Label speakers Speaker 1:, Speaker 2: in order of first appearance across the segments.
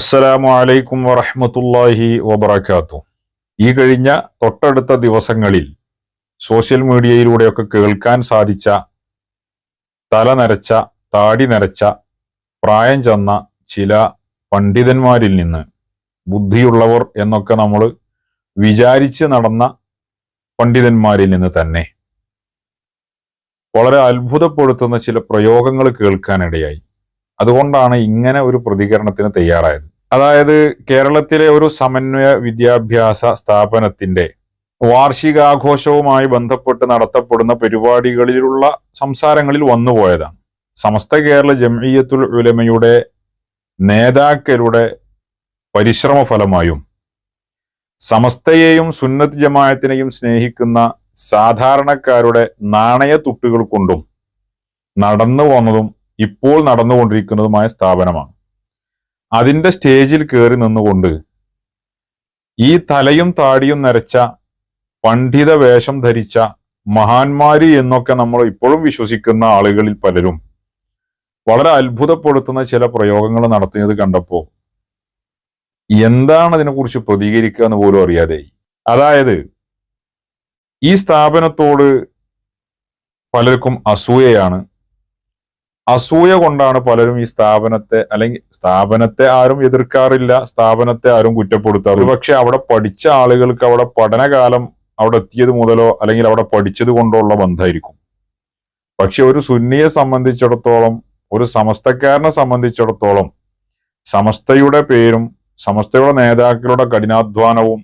Speaker 1: അസ്സലാമു അലൈക്കും വറഹമത്തല്ലാഹി വബറകാത്തു. ഈ കഴിഞ്ഞ തൊട്ടടുത്ത ദിവസങ്ങളിൽ സോഷ്യൽ മീഡിയയിലൂടെയൊക്കെ കേൾക്കാൻ സാധിച്ച തല നരച്ച താടി നരച്ച പ്രായം ചെന്ന ചില പണ്ഡിതന്മാരിൽ നിന്ന് ബുദ്ധിയുള്ളവർ എന്നൊക്കെ നമ്മൾ വിചാരിച്ച് നടന്ന പണ്ഡിതന്മാരിൽ നിന്ന് തന്നെ വളരെ അത്ഭുതപ്പെടുത്തുന്ന ചില പ്രയോഗങ്ങൾ കേൾക്കാനിടയായി. അതുകൊണ്ടാണ് ഇങ്ങനെ ഒരു പ്രതികരണത്തിന് തയ്യാറായത്. അതായത് കേരളത്തിലെ ഒരു സമന്വയ വിദ്യാഭ്യാസ സ്ഥാപനത്തിന്റെ വാർഷികാഘോഷവുമായി ബന്ധപ്പെട്ട് നടത്തപ്പെടുന്ന പരിപാടികളിലുള്ള സംസാരങ്ങളിൽ വന്നുപോയതാണ് സമസ്ത കേരള ജംഇയ്യത്തുൽ ഉലമയുടെ നേതാക്കളുടെ പരിശ്രമ ഫലമായും സമസ്തയെയും സുന്നത്ത് ജമായത്തിനെയും സ്നേഹിക്കുന്ന സാധാരണക്കാരുടെ നാണയ തുട്ടുകൾ കൊണ്ടും നടന്നു വന്നതും ഇപ്പോൾ നടന്നുകൊണ്ടിരിക്കുന്നതുമായ സ്ഥാപനമാണ്. അതിന്റെ സ്റ്റേജിൽ കയറി നിന്നുകൊണ്ട് ഈ തലയും താടിയും നരച്ച പണ്ഡിത വേഷം ധരിച്ച മഹാന്മാരി എന്നൊക്കെ നമ്മൾ ഇപ്പോഴും വിശ്വസിക്കുന്ന ആളുകളിൽ പലരും വളരെ അത്ഭുതപ്പെടുത്തുന്ന ചില പ്രയോഗങ്ങൾ നടത്തിയത് കണ്ടപ്പോൾ എന്താണ് അതിനെക്കുറിച്ച് പ്രതികരിക്കുക എന്ന് പോലും അറിയാതെ അതായത് ഈ സ്ഥാപനത്തോട് പലർക്കും അസൂയയാണ്. അസൂയ കൊണ്ടാണ് പലരും ഈ സ്ഥാപനത്തെ അല്ലെങ്കിൽ സ്ഥാപനത്തെ ആരും എതിർക്കാറില്ല സ്ഥാപനത്തെ ആരും കുറ്റപ്പെടുത്താറില്ല പക്ഷെ അവിടെ പഠിച്ച ആളുകൾക്ക് അവിടെ പഠനകാലം അവിടെ എത്തിയത് മുതലോ അല്ലെങ്കിൽ അവിടെ പഠിച്ചത് കൊണ്ടോ ഉള്ള ബന്ധമായിരിക്കും. പക്ഷെ ഒരു സുന്നിയെ സംബന്ധിച്ചിടത്തോളം ഒരു സമസ്തക്കാരനെ സംബന്ധിച്ചിടത്തോളം സമസ്തയുടെ പേരും സമസ്തയുടെ നേതാക്കളുടെ കഠിനാധ്വാനവും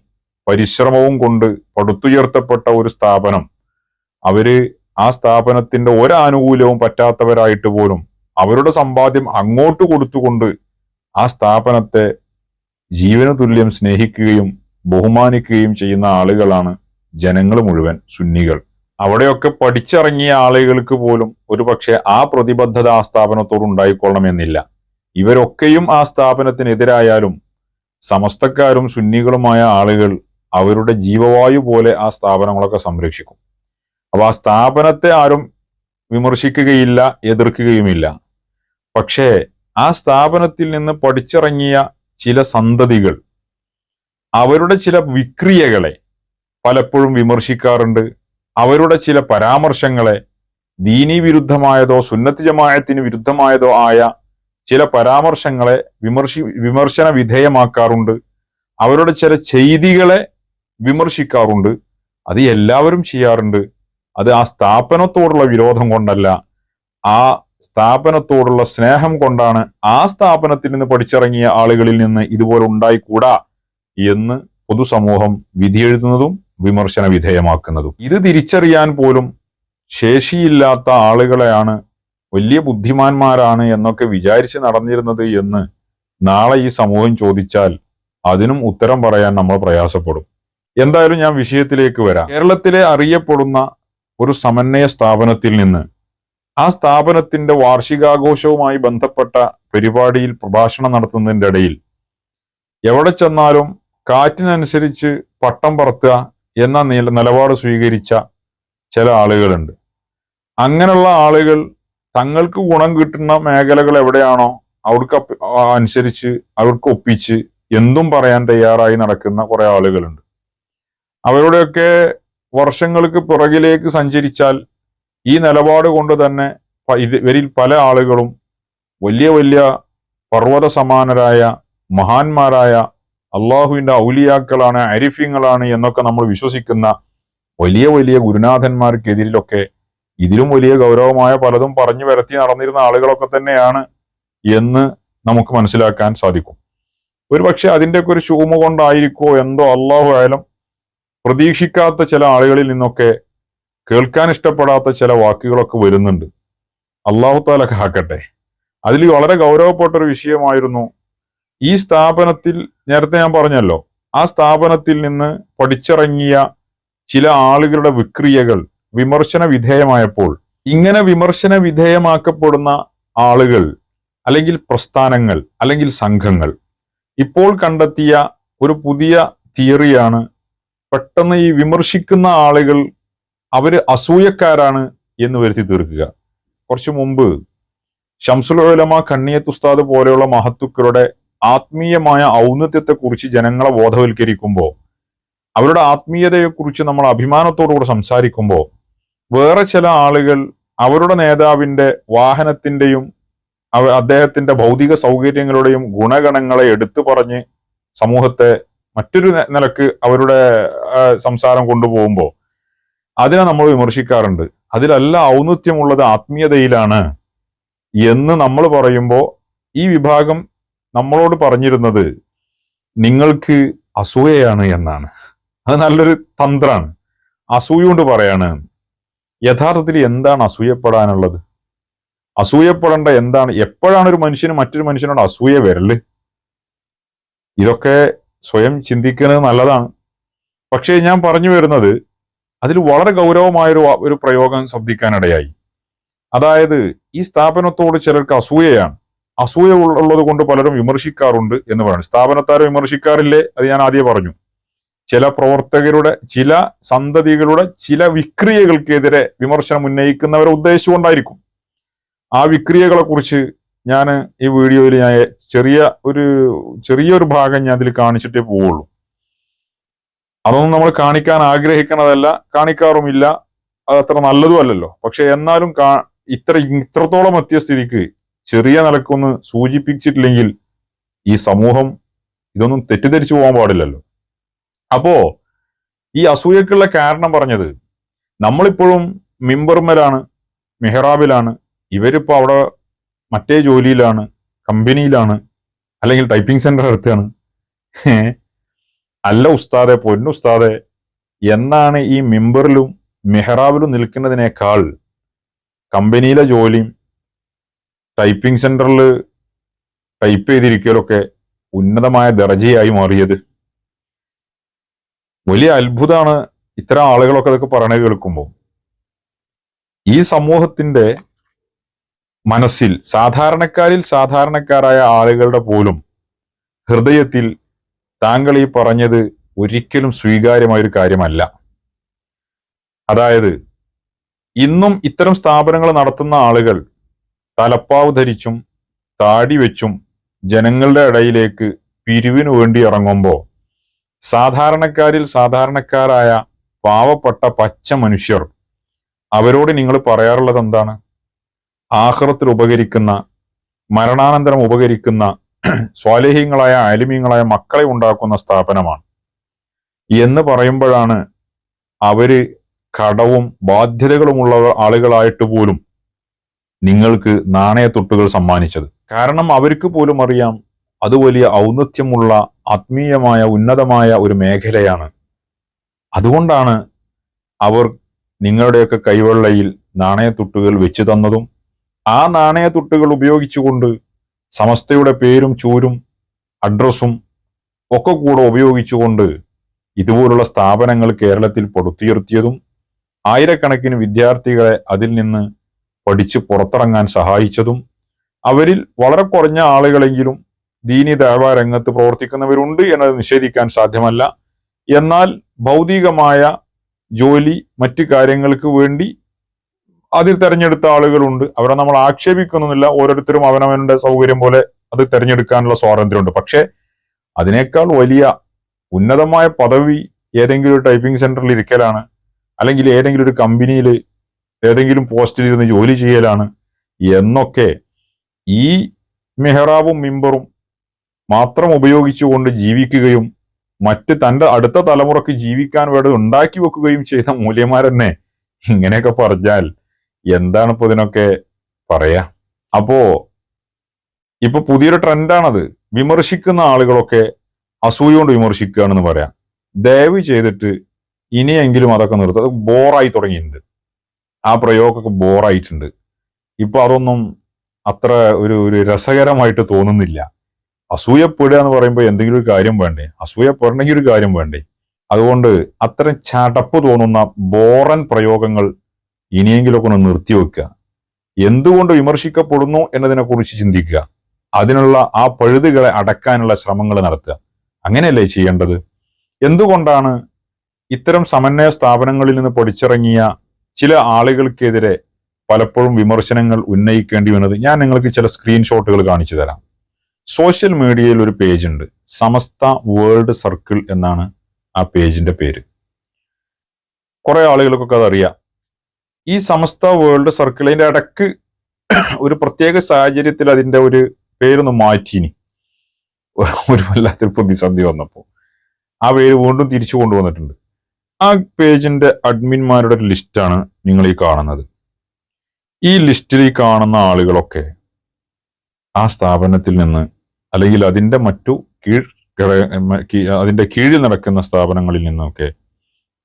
Speaker 1: പരിശ്രമവും കൊണ്ട് പടുത്തുയർത്തപ്പെട്ട ഒരു സ്ഥാപനം അവർ ആ സ്ഥാപനത്തിന്റെ ഒരാനുകൂല്യവും പറ്റാത്തവരായിട്ട് പോലും അവരുടെ സമ്പാദ്യം അങ്ങോട്ട് കൊടുത്തുകൊണ്ട് ആ സ്ഥാപനത്തെ ജീവന തുല്യം സ്നേഹിക്കുകയും ബഹുമാനിക്കുകയും ചെയ്യുന്ന ആളുകളാണ് ജനങ്ങൾ മുഴുവൻ സുന്നികൾ. അവിടെയൊക്കെ പഠിച്ചിറങ്ങിയ ആളുകൾക്ക് പോലും ഒരുപക്ഷെ ആ പ്രതിബദ്ധത ആ സ്ഥാപനത്തോട് ഉണ്ടായിക്കൊള്ളണമെന്നില്ല. ഇവരൊക്കെയും ആ സ്ഥാപനത്തിനെതിരായാലും സമസ്തക്കാരും സുന്നികളുമായ ആളുകൾ അവരുടെ ജീവവായു പോലെ ആ സ്ഥാപനങ്ങളൊക്കെ സംരക്ഷിക്കും. അപ്പൊ ആ സ്ഥാപനത്തെ ആരും വിമർശിക്കുകയില്ല എതിർക്കുകയുമില്ല. പക്ഷേ ആ സ്ഥാപനത്തിൽ നിന്ന് പഠിച്ചിറങ്ങിയ ചില സന്തതികൾ അവരുടെ ചില വിക്രിയകളെ പലപ്പോഴും വിമർശിക്കാറുണ്ട്. അവരുടെ ചില പരാമർശങ്ങളെ ദീനീ വിരുദ്ധമായതോ സുന്നത്ത് ജമായത്തിന് വിരുദ്ധമായതോ ആയ ചില പരാമർശങ്ങളെ വിമർശി വിമർശന വിധേയമാക്കാറുണ്ട്. അവരുടെ ചില ചെയ്തികളെ വിമർശിക്കാറുണ്ട്. അത് എല്ലാവരും ചെയ്യാറുണ്ട്. അത് ആ സ്ഥാപനത്തോടുള്ള വിരോധം കൊണ്ടല്ല ആ സ്ഥാപനത്തോടുള്ള സ്നേഹം കൊണ്ടാണ് ആ സ്ഥാപനത്തിൽ നിന്ന് പഠിച്ചിറങ്ങിയ ആളുകളിൽ നിന്ന് ഇതുപോലെ ഉണ്ടായിക്കൂടാ എന്ന് പൊതുസമൂഹം വിധിയെഴുതുന്നതും വിമർശന വിധേയമാക്കുന്നതും. ഇത് തിരിച്ചറിയാൻ പോലും ശേഷിയില്ലാത്ത ആളുകളെയാണ് വലിയ ബുദ്ധിമാന്മാരാണ് എന്നൊക്കെ വിചാരിച്ച് നടന്നിരുന്നത് എന്ന് നാളെ ഈ സമൂഹം ചോദിച്ചാൽ അതിനും ഉത്തരം പറയാൻ നമ്മൾ പ്രയാസപ്പെടും. എന്തായാലും ഞാൻ വിഷയത്തിലേക്ക് വരാം. കേരളത്തിലെ അറിയപ്പെടുന്ന ഒരു സമന്വയ സ്ഥാപനത്തിൽ നിന്ന്. ആ സ്ഥാപനത്തിന്റെ വാർഷികാഘോഷവുമായി ബന്ധപ്പെട്ട പരിപാടിയിൽ പ്രഭാഷണം നടത്തുന്നതിന്റെ ഇടയിൽ എവിടെ ചെന്നാലും കാറ്റിനനുസരിച്ച് പട്ടം പറത്തുക എന്ന നില നിലപാട് സ്വീകരിച്ച ചില ആളുകളുണ്ട്. അങ്ങനെയുള്ള ആളുകൾ തങ്ങൾക്ക് ഗുണം കിട്ടുന്ന മേഖലകൾ എവിടെയാണോ അവർക്ക് അനുസരിച്ച് അവർക്ക് ഒപ്പിച്ച് എന്തും പറയാൻ തയ്യാറായി നടക്കുന്ന കുറെ ആളുകളുണ്ട്. അവരുടെയൊക്കെ വർഷങ്ങൾക്ക് പുറകിലേക്ക് സഞ്ചരിച്ചാൽ ഈ നിലപാട് കൊണ്ട് തന്നെ ഇവരിൽ പല ആളുകളും വലിയ വലിയ പർവത സമാനരായ മഹാന്മാരായ അള്ളാഹുവിന്റെ ഔലിയാക്കളാണ് അരിഫ്യങ്ങളാണ് എന്നൊക്കെ നമ്മൾ വിശ്വസിക്കുന്ന വലിയ വലിയ ഗുരുനാഥന്മാർക്കെതിരിലൊക്കെ ഇതിലും വലിയ ഗൗരവമായ പലതും പറഞ്ഞു വരത്തി നടന്നിരുന്ന ആളുകളൊക്കെ തന്നെയാണ് എന്ന് നമുക്ക് മനസ്സിലാക്കാൻ സാധിക്കും. ഒരുപക്ഷെ അതിന്റെയൊക്കെ ഒരു ശൂമ കൊണ്ടായിരിക്കോ എന്തോ അള്ളാഹു ആയാലും പ്രതീക്ഷിക്കാത്ത ചില ആളുകളിൽ നിന്നൊക്കെ കേൾക്കാൻ ഇഷ്ടപ്പെടാത്ത ചില വാക്കുകളൊക്കെ വരുന്നുണ്ട്. അള്ളാഹു താല കാക്കട്ടെ അതിൽ വളരെ ഗൗരവപ്പെട്ട ഒരു വിഷയമായിരുന്നു ഈ സ്ഥാപനത്തിൽ നേരത്തെ ഞാൻ പറഞ്ഞല്ലോ ആ സ്ഥാപനത്തിൽ നിന്ന് പഠിച്ചിറങ്ങിയ ചില ആളുകളുടെ വിക്രിയകൾ വിമർശന വിധേയമായപ്പോൾ ഇങ്ങനെ വിമർശന വിധേയമാക്കപ്പെടുന്ന ആളുകൾ അല്ലെങ്കിൽ പ്രസ്ഥാനങ്ങൾ അല്ലെങ്കിൽ സംഘങ്ങൾ ഇപ്പോൾ കണ്ടെത്തിയ ഒരു പുതിയ തിയറിയാണ് പെട്ടെന്ന് ഈ വിമർശിക്കുന്ന ആളുകൾ അവർ അസൂയക്കാരാണ് എന്ന് വരുത്തി തീർക്കുക. കുറച്ചു മുമ്പ് ഷംസുൽ ഉലമ കണ്ണിയത്ത് ഉസ്താദ് പോലെയുള്ള മഹത്തുക്കളുടെ ആത്മീയമായ ഔന്നത്യത്തെക്കുറിച്ച് ജനങ്ങളെ ബോധവൽക്കരിക്കുമ്പോൾ അവരുടെ ആത്മീയതയെക്കുറിച്ച് നമ്മൾ അഭിമാനത്തോടുകൂടെ സംസാരിക്കുമ്പോൾ വേറെ ചില ആളുകൾ അവരുടെ നേതാവിന്റെ വാഹനത്തിന്റെയും അദ്ദേഹത്തിന്റെ ഭൗതിക സൗകര്യങ്ങളുടെയും ഗുണഗണങ്ങളെ എടുത്തു പറഞ്ഞ് സമൂഹത്തെ മറ്റൊരു നിലയ്ക്ക് അവരുടെ സംസാരം കൊണ്ടുപോകുമ്പോൾ അതിനെ നമ്മൾ വിമർശിക്കാറുണ്ട്. അതിലല്ല ഔന്നത്യമുള്ളത് ആത്മീയതയിലാണ് എന്ന് നമ്മൾ പറയുമ്പോൾ ഈ വിഭാഗം നമ്മളോട് പറഞ്ഞിരുന്നത് നിങ്ങൾക്ക് അസൂയയാണ് എന്നാണ്. അത് നല്ലൊരു തന്ത്രാണ്. അസൂയ കൊണ്ട് പറയാണ് യഥാർത്ഥത്തിൽ എന്താണ് അസൂയപ്പെടാനുള്ളത്? അസൂയപ്പെടേണ്ട എന്താണ്? എപ്പോഴാണ് ഒരു മനുഷ്യന് മറ്റൊരു മനുഷ്യനോട് അസൂയ വരൽ? ഇതൊക്കെ സ്വയം ചിന്തിക്കുന്നത് നല്ലതാണ്. പക്ഷേ ഞാൻ പറഞ്ഞു വരുന്നത് അതിൽ വളരെ ഗൗരവമായൊരു ഒരു പ്രയോഗം ശബ്ദിക്കാനിടയായി അതായത് ഈ സ്ഥാപനത്തോട് ചിലർക്ക് അസൂയയാണ്. അസൂയ ഉള്ള- ഉള്ളത് കൊണ്ട് പലരും വിമർശിക്കാറുണ്ട് എന്ന് പറയുന്നത് സ്ഥാപനത്താരെ വിമർശിക്കാറില്ലേ? അത് ഞാൻ ആദ്യം പറഞ്ഞു. ചില പ്രവർത്തകരുടെ ചില സന്തതികളുടെ ചില വിക്രിയകൾക്കെതിരെ വിമർശനം ഉന്നയിക്കുന്നവരെ ഉദ്ദേശിച്ചുകൊണ്ടായിരിക്കും. ആ വിക്രിയകളെ കുറിച്ച് ഞാൻ ഈ വീഡിയോയിൽ ഞാൻ ചെറിയ ഒരു ചെറിയൊരു ഭാഗം ഞാൻ അതിൽ കാണിച്ചിട്ടേ പോവുള്ളൂ. അതൊന്നും നമ്മൾ കാണിക്കാൻ ആഗ്രഹിക്കുന്നതല്ല കാണിക്കാറുമില്ല അത് അത്ര നല്ലതും അല്ലല്ലോ. പക്ഷെ എന്നാലും ഇത്ര ഇത്രത്തോളം എത്തിയ സ്ഥിതിക്ക് ചെറിയ നിലക്കൊന്ന് സൂചിപ്പിച്ചിട്ടില്ലെങ്കിൽ ഈ സമൂഹം ഇതൊന്നും തെറ്റിദ്ധരിച്ചു പോകാൻ പാടില്ലല്ലോ. അപ്പോ ഈ അസൂയക്കുള്ള കാരണം പറഞ്ഞത് നമ്മളിപ്പോഴും മിമ്പർമലാണ് മെഹ്റാബിലാണ് ഇവരിപ്പോ അവിടെ മറ്റേ ജോലിയിലാണ് കമ്പനിയിലാണ് അല്ലെങ്കിൽ ടൈപ്പിംഗ് സെന്റർ അടുത്താണ് അല്ല ഉസ്താദെ പൊന്നുസ്താദെ എന്നാണ് ഈ മിമ്പറിലും മെഹ്റാബിലും നിൽക്കുന്നതിനേക്കാൾ കമ്പനിയിലെ ജോലിയും ടൈപ്പിംഗ് സെന്ററിൽ ടൈപ്പ് ചെയ്തിരിക്കലൊക്കെ ഉന്നതമായ ദർജയായി മാറിയത്. വലിയ അത്ഭുതമാണ് ഇത്തരം ആളുകളൊക്കെ അതൊക്കെ പറയണത് കേൾക്കുമ്പോൾ ഈ സമൂഹത്തിന്റെ മനസ്സിൽ സാധാരണക്കാരിൽ സാധാരണക്കാരായ ആളുകളുടെ പോലും ഹൃദയത്തിൽ താങ്കൾ ഈ പറഞ്ഞത് ഒരിക്കലും സ്വീകാര്യമായ ഒരു കാര്യമല്ല. അതായത് ഇന്നും ഇത്തരം സ്ഥാപനങ്ങൾ നടത്തുന്ന ആളുകൾ തലപ്പാവ് ധരിച്ചും താടി വെച്ചും ജനങ്ങളുടെ ഇടയിലേക്ക് പിരിവിനു വേണ്ടി ഇറങ്ങുമ്പോൾ സാധാരണക്കാരിൽ സാധാരണക്കാരായ പാവപ്പെട്ട പച്ച മനുഷ്യർ അവരോട് നിങ്ങൾ പറയാറുള്ളത് എന്താണ്? ആഹ്റത്തിൽ ഉപകരിക്കുന്ന മരണാനന്തരം ഉപകരിക്കുന്ന സ്വാലേഹ്യങ്ങളായ ആലിമീങ്ങളായ മക്കളെ ഉണ്ടാക്കുന്ന സ്ഥാപനമാണ്. എന്ന് പറയുമ്പോഴാണ് അവർ കടവും ബാധ്യതകളുമുള്ള ആളുകളായിട്ട് പോലും നിങ്ങൾക്ക് നാണയത്തൊട്ടുകൾ സമ്മാനിച്ചത്. കാരണം അവർക്ക് പോലും അറിയാം അത് വലിയ ഔന്നത്യമുള്ള ആത്മീയമായ ഉന്നതമായ ഒരു മേഖലയാണ്. അതുകൊണ്ടാണ് അവർ നിങ്ങളുടെയൊക്കെ കൈവെള്ളയിൽ നാണയത്തുട്ടുകൾ വെച്ചു തന്നതും ആ നാണയത്തുട്ടുകൾ ഉപയോഗിച്ചുകൊണ്ട് സമസ്തയുടെ പേരും ചൂരും അഡ്രസ്സും ഒക്കെ കൂടെ ഉപയോഗിച്ചുകൊണ്ട് ഇതുപോലുള്ള സ്ഥാപനങ്ങൾ കേരളത്തിൽ പടുത്തുയർത്തിയതും ആയിരക്കണക്കിന് വിദ്യാർത്ഥികളെ അതിൽ നിന്ന് പഠിച്ച് പുറത്തിറങ്ങാൻ സഹായിച്ചതും അവരിൽ വളരെ കുറഞ്ഞ ആളുകളെങ്കിലും ദീനി ദേവ രംഗത്ത് പ്രവർത്തിക്കുന്നവരുണ്ട് എന്നത് നിഷേധിക്കാൻ സാധ്യമല്ല. എന്നാൽ ഭൗതികമായ ജോലി മറ്റു കാര്യങ്ങൾക്ക് വേണ്ടി അതിൽ തെരഞ്ഞെടുത്ത ആളുകളുണ്ട്. അവരെ നമ്മൾ ആക്ഷേപിക്കുന്നില്ല ഓരോരുത്തരും അവനവന്റെ സൗകര്യം പോലെ അത് തെരഞ്ഞെടുക്കാനുള്ള സ്വാതന്ത്ര്യമുണ്ട്. പക്ഷെ അതിനേക്കാൾ വലിയ ഉന്നതമായ പദവി ഏതെങ്കിലും ഒരു ടൈപ്പിംഗ് സെന്ററിൽ ഇരിക്കലാണ് അല്ലെങ്കിൽ ഏതെങ്കിലും ഒരു കമ്പനിയിൽ ഏതെങ്കിലും പോസ്റ്റിൽ ഇരുന്ന് ജോലി ചെയ്യലാണ് എന്നൊക്കെ ഈ മെഹ്റാബും മിമ്പറും മാത്രം ഉപയോഗിച്ചുകൊണ്ട് ജീവിക്കുകയും മറ്റ് തന്റെ അടുത്ത തലമുറയ്ക്ക് ജീവിക്കാൻ വേണ്ടി ഉണ്ടാക്കി വെക്കുകയും ചെയ്ത മൂല്യന്മാരെന്നെ ഇങ്ങനെയൊക്കെ പറഞ്ഞാൽ എന്താണ് ഇതിനൊക്കെ പറയാ? അപ്പോ ഇപ്പൊ പുതിയൊരു ട്രെൻഡാണത്. വിമർശിക്കുന്ന ആളുകളൊക്കെ അസൂയ കൊണ്ട് വിമർശിക്കുകയാണെന്ന് പറയാം. ദയവ് ചെയ്തിട്ട് ഇനിയെങ്കിലും അതൊക്കെ നിർത്തുക അത് ബോറായി തുടങ്ങിയിട്ടുണ്ട്. ആ പ്രയോഗമൊക്കെ ബോറായിട്ടുണ്ട്. ഇപ്പൊ അതൊന്നും അത്ര ഒരു ഒരു രസകരമായിട്ട് തോന്നുന്നില്ല. അസൂയപ്പെടുക എന്ന് പറയുമ്പോൾ എന്തെങ്കിലും ഒരു കാര്യം വേണ്ടേ? അസൂയപ്പെടണമെങ്കിൽ ഒരു കാര്യം വേണ്ടേ? അതുകൊണ്ട് അത്തരം ചടപ്പ് തോന്നുന്ന ബോറൻ പ്രയോഗങ്ങൾ ഇനിയെങ്കിലുമൊക്കെ ഒന്ന് നിർത്തിവെക്കുക എന്തുകൊണ്ട് വിമർശിക്കപ്പെടുന്നു എന്നതിനെക്കുറിച്ച് ചിന്തിക്കുക. അതിനുള്ള ആ പഴുതുകളെ അടക്കാനുള്ള ശ്രമങ്ങൾ നടത്തുക. അങ്ങനെയല്ലേ ചെയ്യേണ്ടത്? എന്തുകൊണ്ടാണ് ഇത്തരം സമന്വയ സ്ഥാപനങ്ങളിൽ നിന്ന് പഠിച്ചിറങ്ങിയ ചില ആളുകൾക്കെതിരെ പലപ്പോഴും വിമർശനങ്ങൾ ഉന്നയിക്കേണ്ടി വന്നത്? ഞാൻ നിങ്ങൾക്ക് ചില സ്ക്രീൻഷോട്ടുകൾ കാണിച്ചു തരാം. സോഷ്യൽ മീഡിയയിൽ ഒരു പേജ് ഉണ്ട്. സമസ്ത വേൾഡ് സർക്കിൾ എന്നാണ് ആ പേജിന്റെ പേര്. കുറെ ആളുകൾക്കൊക്കെ അതറിയാം. ഈ സമസ്ത വേൾഡ് സർക്കിളിന്റെ ഇടയ്ക്ക് ഒരു പ്രത്യേക സാഹചര്യത്തിൽ അതിന്റെ ഒരു പേരൊന്ന് മാറ്റിനി. ഒരു വല്ലാത്തൊരു പ്രതിസന്ധി വന്നപ്പോൾ ആ പേര് വീണ്ടും തിരിച്ചു കൊണ്ടുവന്നിട്ടുണ്ട്. ആ പേജിന്റെ അഡ്മിന്മാരുടെ ഒരു ലിസ്റ്റാണ് നിങ്ങൾ ഈ കാണുന്നത്. ഈ ലിസ്റ്റിൽ ഈ കാണുന്ന ആളുകളൊക്കെ ആ സ്ഥാപനത്തിൽ നിന്ന് അല്ലെങ്കിൽ അതിന്റെ മറ്റു കീഴ് അതിന്റെ കീഴിൽ നടക്കുന്ന സ്ഥാപനങ്ങളിൽ നിന്നൊക്കെ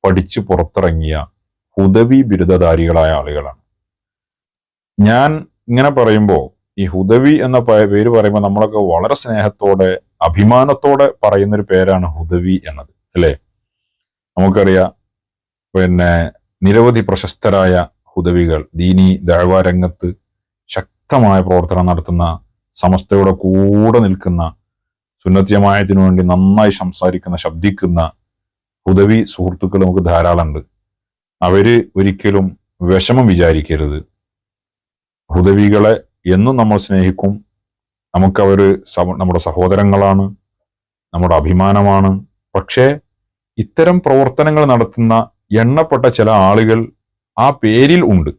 Speaker 1: പഠിച്ചു പുറത്തിറങ്ങിയ ഹുദവി ബിരുദധാരികളായ ആളുകളാണ്. ഞാൻ ഇങ്ങനെ പറയുമ്പോൾ ഈ ഹുദവി എന്ന പേര് പറയുമ്പോൾ നമ്മളൊക്കെ വളരെ സ്നേഹത്തോടെ അഭിമാനത്തോടെ പറയുന്ന ഒരു പേരാണ് ഹുദവി എന്നത് അല്ലേ? നമുക്കറിയാം പിന്നെ നിരവധി പ്രശസ്തരായ ഹുദവികൾ ദീനി ദഴവ രംഗത്ത് ശക്തമായ പ്രവർത്തനം നടത്തുന്ന സമസ്തയുടെ കൂടെ നിൽക്കുന്ന സുന്നത്യമായതിനു വേണ്ടി നന്നായി സംസാരിക്കുന്ന ശബ്ദിക്കുന്ന ഹുദവി സുഹൃത്തുക്കൾ നമുക്ക് ധാരാളം ഉണ്ട് അവർ ഒരിക്കലും വിഷമം വിചാരിക്കരുത്. ഹുദവികളെ എന്നും നമ്മൾ സ്നേഹിക്കും. നമുക്കവർ നമ്മുടെ സഹോദരങ്ങളാണ് നമ്മുടെ അഭിമാനമാണ്. പക്ഷേ ഇത്തരം പ്രവർത്തനങ്ങൾ നടത്തുന്ന എണ്ണപ്പെട്ട ചില ആളുകൾ ആ പേരിൽ ഉണ്ട്.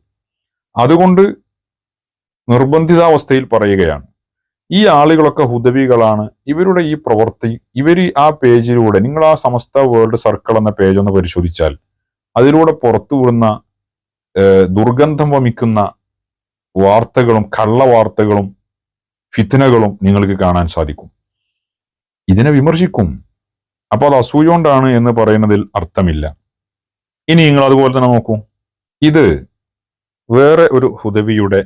Speaker 1: അതുകൊണ്ട് നിർബന്ധിതാവസ്ഥയിൽ പറയുകയാണ് ഈ ആളുകളൊക്കെ ഹുദവികളാണ്. ഇവരുടെ ഈ പ്രവൃത്തി ഇവർ ആ പേജിലൂടെ നിങ്ങൾ ആ സമസ്ത വേൾഡ് സർക്കിൾ എന്ന പേജ് ഒന്ന് പരിശോധിച്ചാൽ അതിലൂടെ പുറത്തു വിടുന്ന ദുർഗന്ധം വമിക്കുന്ന വാർത്തകളും കള്ള വാർത്തകളും ഫിത്തനകളും നിങ്ങൾക്ക് കാണാൻ സാധിക്കും. ഇതിനെ വിമർശിക്കും. അപ്പോൾ അത് അസൂയോണ്ടാണ് എന്ന് പറയുന്നതിൽ അർത്ഥമില്ല. ഇനി നിങ്ങൾ അതുപോലെ തന്നെ നോക്കൂ. ഇത് വേറെ ഒരു ഹുദവിയുടെ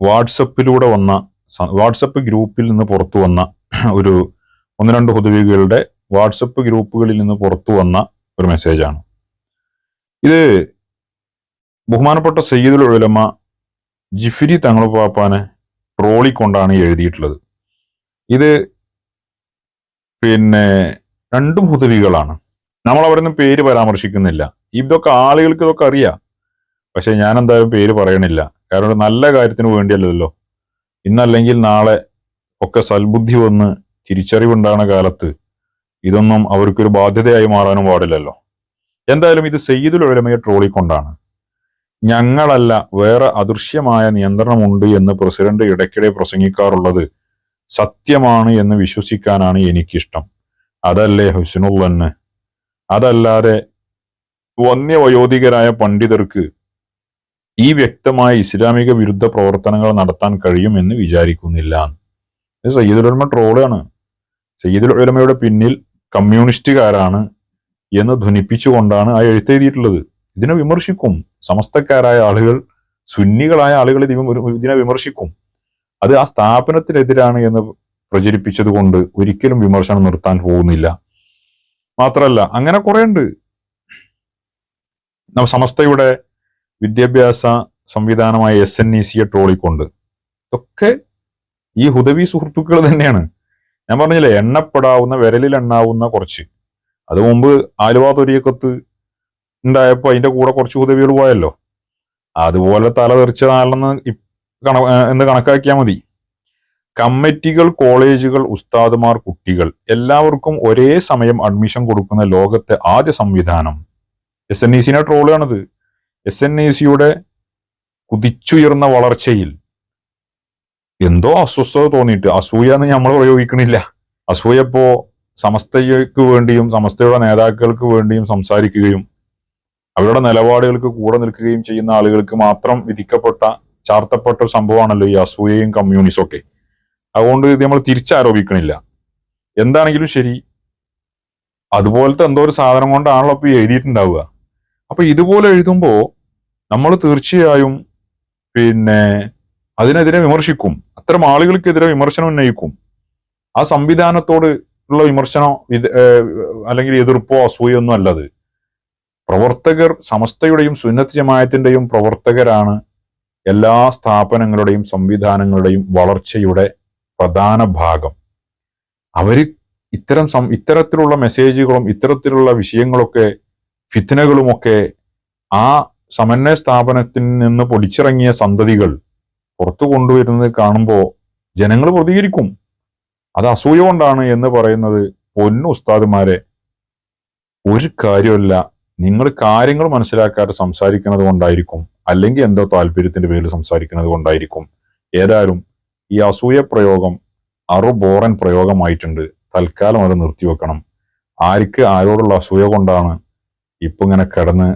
Speaker 1: വാട്സപ്പിലൂടെ വന്ന വാട്സപ്പ് ഗ്രൂപ്പിൽ നിന്ന് പുറത്തു വന്ന ഒരു ഒന്ന് രണ്ട് ഹുദവികളുടെ വാട്സപ്പ് ഗ്രൂപ്പുകളിൽ നിന്ന് പുറത്തു വന്ന ഒരു മെസ്സേജാണ്. ഇത് ബഹുമാനപ്പെട്ട സയ്യിദുൽ ഉലമ ജിഫിരി തങ്ങൾ പാപ്പാനെ ട്രോളിക്കൊണ്ടാണ് എഴുതിയിട്ടുള്ളത്. ഇത് പിന്നെ രണ്ടും ഹുദവികളാണ്. നമ്മൾ അവരൊന്നും പേര് പരാമർശിക്കുന്നില്ല. ഇതൊക്കെ ആളുകൾക്ക് ഇതൊക്കെ അറിയാം. പക്ഷെ ഞാൻ എന്തായാലും പേര് പറയണില്ല. കാരണം ഒരു നല്ല കാര്യത്തിന് വേണ്ടിയല്ലല്ലോ. ഇന്നല്ലെങ്കിൽ നാളെ ഒക്കെ സൽബുദ്ധി വന്ന് തിരിച്ചറിവുണ്ടാകുന്ന കാലത്ത് ഇതൊന്നും അവർക്കൊരു ബാധ്യതയായി മാറാനും പാടില്ലല്ലോ. എന്തായാലും ഇത് സയ്യിദുൽ ഉലമയെ ട്രോളിക്കൊണ്ടാണ്. ഞങ്ങളല്ല വേറെ അദൃശ്യമായ നിയന്ത്രണമുണ്ട് എന്ന് പ്രസിഡന്റ് ഇടയ്ക്കിടെ പ്രസംഗിക്കാറുള്ളത് സത്യമാണ് എന്ന് വിശ്വസിക്കാനാണ് എനിക്കിഷ്ടം. അതല്ലേ ഹുസ്നുള്ളന്ന് അതല്ലാതെ വന്യവയോധികരായ പണ്ഡിതർക്ക് ഈ വ്യക്തമായ ഇസ്ലാമിക വിരുദ്ധ പ്രവർത്തനങ്ങൾ നടത്താൻ കഴിയുമെന്ന് വിചാരിക്കുന്നില്ല. സയ്യിദുൽ ഉലമ ട്രോളാണ്. സയ്യിദുൽ ഉലമയുടെ പിന്നിൽ കമ്മ്യൂണിസ്റ്റുകാരാണ് എന്ന് ധ്വനിപ്പിച്ചുകൊണ്ടാണ് ആ എഴുത്തെഴുതിയിട്ടുള്ളത്. ഇതിനെ വിമർശിക്കും. സമസ്തക്കാരായ ആളുകൾ സുന്നികളായ ആളുകൾ ഇത് ഇതിനെ വിമർശിക്കും. അത് ആ സ്ഥാപനത്തിനെതിരാണ് എന്ന് പ്രചരിപ്പിച്ചത് കൊണ്ട് ഒരിക്കലും വിമർശനം നിർത്താൻ പോകുന്നില്ല. മാത്രമല്ല അങ്ങനെ കുറെ ഉണ്ട് സമസ്തയുടെ വിദ്യാഭ്യാസ സംവിധാനമായ എസ് എൻ ഇ സിയെ ട്രോളിക്കൊണ്ട്. ഇതൊക്കെ ഈ ഹുദവി സുഹൃത്തുക്കൾ തന്നെയാണ്. ഞാൻ പറഞ്ഞില്ലേ എണ്ണപ്പെടാവുന്ന വിരലിൽ എണ്ണാവുന്ന കുറച്ച്. അത് മുമ്പ് ആലുവ തൊരിയക്കത്ത് ഉണ്ടായപ്പോ അതിന്റെ കൂടെ കുറച്ച് ഉദവികൾ പോയല്ലോ. അതുപോലെ തല തെറിച്ച നാളെന്ന് കണ എന്ന് കണക്കാക്കിയാൽ മതി. കമ്മിറ്റികൾ കോളേജുകൾ ഉസ്താദുമാർ കുട്ടികൾ എല്ലാവർക്കും ഒരേ സമയം അഡ്മിഷൻ കൊടുക്കുന്ന ലോകത്തെ ആദ്യ സംവിധാനം എസ് എൻ ഇ സിനെ ട്രോളാണിത് എസ് എൻ ഇ സിയുടെ കുതിച്ചുയർന്ന വളർച്ചയിൽ എന്തോ അസ്വസ്ഥത തോന്നിയിട്ട് അസൂയ എന്ന് നമ്മൾ പ്രയോഗിക്കണില്ല. അസൂയ ഇപ്പോ സമസ്തയ്ക്ക് വേണ്ടിയും സമസ്തയുടെ നേതാക്കൾക്ക് വേണ്ടിയും സംസാരിക്കുകയും അവരുടെ നിലപാടുകൾക്ക് കൂടെ നിൽക്കുകയും ചെയ്യുന്ന ആളുകൾക്ക് മാത്രം വിധിക്കപ്പെട്ട ചാർത്തപ്പെട്ട ഒരു സംഭവമാണല്ലോ ഈ അസൂയയും കമ്മ്യൂണിസം ഒക്കെ. അതുകൊണ്ട് ഇത് നമ്മൾ തിരിച്ചാരോപിക്കണില്ല. എന്താണെങ്കിലും ശരി. അതുപോലത്തെ എന്തോ ഒരു സാധനം കൊണ്ടാണല്ലോ ഇപ്പൊ ഈ എഴുതിയിട്ടുണ്ടാവുക. അപ്പൊ ഇതുപോലെ എഴുതുമ്പോൾ നമ്മൾ തീർച്ചയായും പിന്നെ അതിനെതിരെ വിമർശിക്കും. അത്തരം ആളുകൾക്കെതിരെ വിമർശനം ഉന്നയിക്കും. ആ സംവിധാനത്തോട് ഉള്ള വിമർശനോ അല്ലെങ്കിൽ എതിർപ്പോ അസൂയൊന്നും അല്ലത്. പ്രവർത്തകർ സമസ്തയുടെയും സുന്നത്ത് ജമായത്തിന്റെയും പ്രവർത്തകരാണ് എല്ലാ സ്ഥാപനങ്ങളുടെയും സംവിധാനങ്ങളുടെയും വളർച്ചയുടെ പ്രധാന ഭാഗം. അവർ ഇത്തരം സം ഇത്തരത്തിലുള്ള മെസ്സേജുകളും ഇത്തരത്തിലുള്ള വിഷയങ്ങളൊക്കെ ഫിത്തനകളുമൊക്കെ ആ സമന്വയ സ്ഥാപനത്തിൽ നിന്ന് പൊടിച്ചിറങ്ങിയ സന്തതികൾ പുറത്തു കൊണ്ടുവരുന്നത് കാണുമ്പോൾ ജനങ്ങൾ പ്രതികരിക്കും. അത് അസൂയ കൊണ്ടാണ് എന്ന് പറയുന്നത് പൊന്നു ഉസ്താദുമാരെ. ഒരു കാര്യമല്ല നിങ്ങൾ കാര്യങ്ങൾ മനസ്സിലാക്കാതെ സംസാരിക്കുന്നത് കൊണ്ടായിരിക്കും അല്ലെങ്കിൽ എന്തോ താല്പര്യത്തിന്റെ പേരിൽ സംസാരിക്കുന്നത് കൊണ്ടായിരിക്കും. ഏതായാലും ഈ അസൂയ പ്രയോഗം അറു ബോറൻ പ്രയോഗമായിട്ടുണ്ട്. തൽക്കാലം അത് നിർത്തിവെക്കണം. ആർക്ക് ആരോടുള്ള അസൂയ കൊണ്ടാണ് ഇപ്പൊ ഇങ്ങനെ കിടന്ന്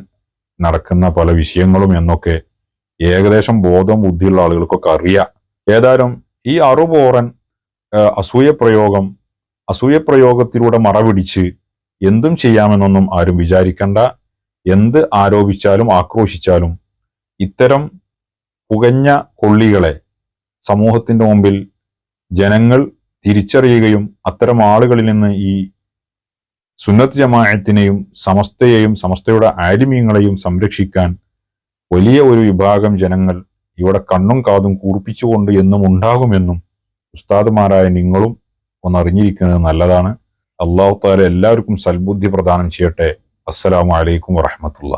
Speaker 1: നടക്കുന്ന പല വിഷയങ്ങളും എന്നൊക്കെ ഏകദേശം ബോധം ബുദ്ധിയുള്ള ആളുകൾക്കൊക്കെ അറിയാം. ഏതായാലും ഈ അറുബോറൻ അസൂയ അസൂയപ്രയോഗത്തിലൂടെ അസൂയ പ്രയോഗത്തിലൂടെ മറപിടിച്ച് എന്തും ചെയ്യാമെന്നൊന്നും ആരും വിചാരിക്കണ്ട. എന്ത് ആരോപിച്ചാലും ആക്രോശിച്ചാലും ഇത്തരം പുകഞ്ഞ കൊള്ളികളെ സമൂഹത്തിന്റെ മുമ്പിൽ ജനങ്ങൾ തിരിച്ചറിയുകയും അത്തരം ആളുകളിൽ നിന്ന് ഈ സുന്നത്ത് ജമാഅത്തിനെയും സമസ്തയെയും സമസ്തയുടെ ആലിമീങ്ങളെയും സംരക്ഷിക്കാൻ വലിയ ഒരു വിഭാഗം ജനങ്ങൾ ഇവിടെ കണ്ണും കാതും കൂർപ്പിച്ചുകൊണ്ട് എന്നും ഉണ്ടാകുമെന്നും ഉസ്താദുമാരായ നിങ്ങളും ഒന്നറിഞ്ഞിരിക്കുന്നത് നല്ലതാണ്. അള്ളാഹു താല എല്ലാവർക്കും സൽബുദ്ധി പ്രദാനം ചെയ്യട്ടെ. അസ്സലാമു അലൈക്കും വറഹമത്തുള്ള.